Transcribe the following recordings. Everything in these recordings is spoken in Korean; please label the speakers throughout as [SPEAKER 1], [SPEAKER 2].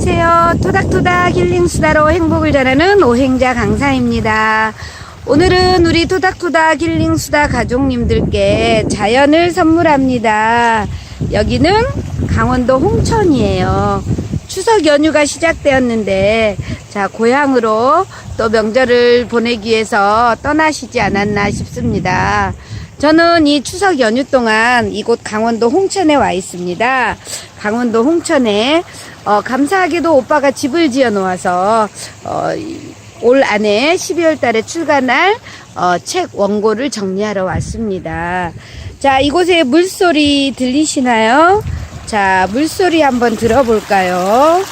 [SPEAKER 1] 안녕하세요. 토닥토닥 힐링수다로 행복을 전하는 오행자 강사입니다. 오늘은 우리 토닥토닥 힐링수다 가족님들께 자연을 선물합니다. 여기는 강원도 홍천이에요. 추석 연휴가 시작되었는데, 자, 고향으로 또 명절을 보내기 위해서 떠나시지 않았나 싶습니다. 저는 이 추석 연휴 동안 이곳 강원도 홍천에 와 있습니다. 강원도 홍천에 어, 감사하게도 오빠가 집을 지어 놓아서 어, 이- 올 안에 12월 달에 출간할 어, 책 원고를 정리하러 왔습니다. 자, 이곳에 물소리 들리시나요? 자, 물소리 한번 들어볼까요?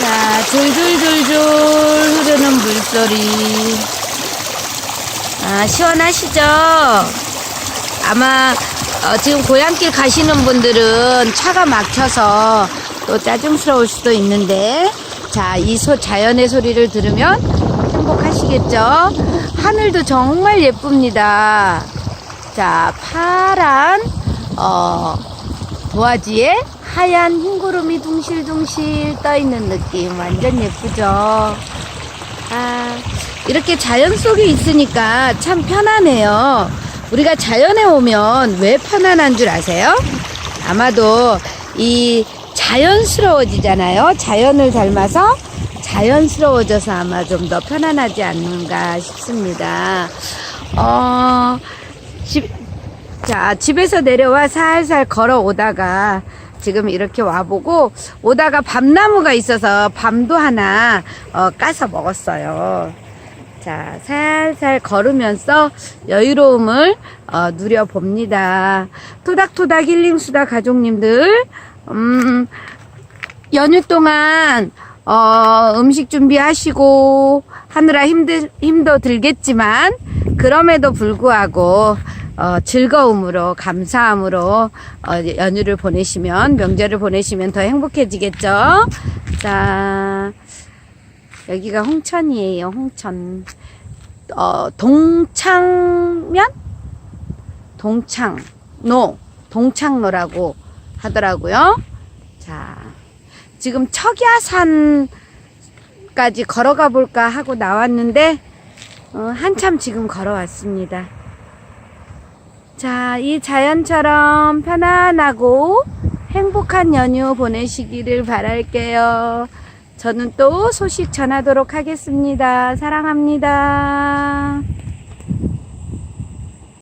[SPEAKER 1] 자, 줄줄줄줄 흐르는 물소리. 아, 시원하시죠? 아마 어, 지금 고향길 가시는 분들은 차가 막혀서 또 짜증스러울 수도 있는데 자, 이 소, 자연의 소리를 들으면 행복하시겠죠? 하늘도 정말 예쁩니다. 자, 파란 어, 도화지에 하얀 흰구름이 둥실둥실 떠 있는 느낌 완전 예쁘죠? 아, 이렇게 자연 속에 있으니까 참 편하네요. 우리가 자연에 오면 왜 편안한 줄 아세요? 아마도 이 자연스러워지잖아요. 자연을 닮아서 자연스러워져서 아마 좀 더 편안하지 않는가 싶습니다. 어, 집, 자, 집에서 내려와 살살 걸어오다가 지금 이렇게 와보고 오다가 밤나무가 있어서 밤도 하나 어, 까서 먹었어요. 자, 살살 걸으면서 여유로움을 어, 누려봅니다. 토닥토닥 힐링수다 가족님들, 음, 연휴 동안 어, 음식 준비하시고 하느라 힘들, 힘도 들겠지만 그럼에도 불구하고 어, 즐거움으로 감사함으로 어, 연휴를 보내시면 명절을 보내시면 더 행복해지겠죠. 자 여기가 홍천이에요. 홍천 어, 동창면 동창로 동창로라고 하더라고요. 자 지금 척야산까지 걸어가 볼까 하고 나왔는데 어, 한참 지금 걸어왔습니다. 자, 이 자연처럼 편안하고 행복한 연휴 보내시기를 바랄게요. 저는 또 소식 전하도록 하겠습니다. 사랑합니다.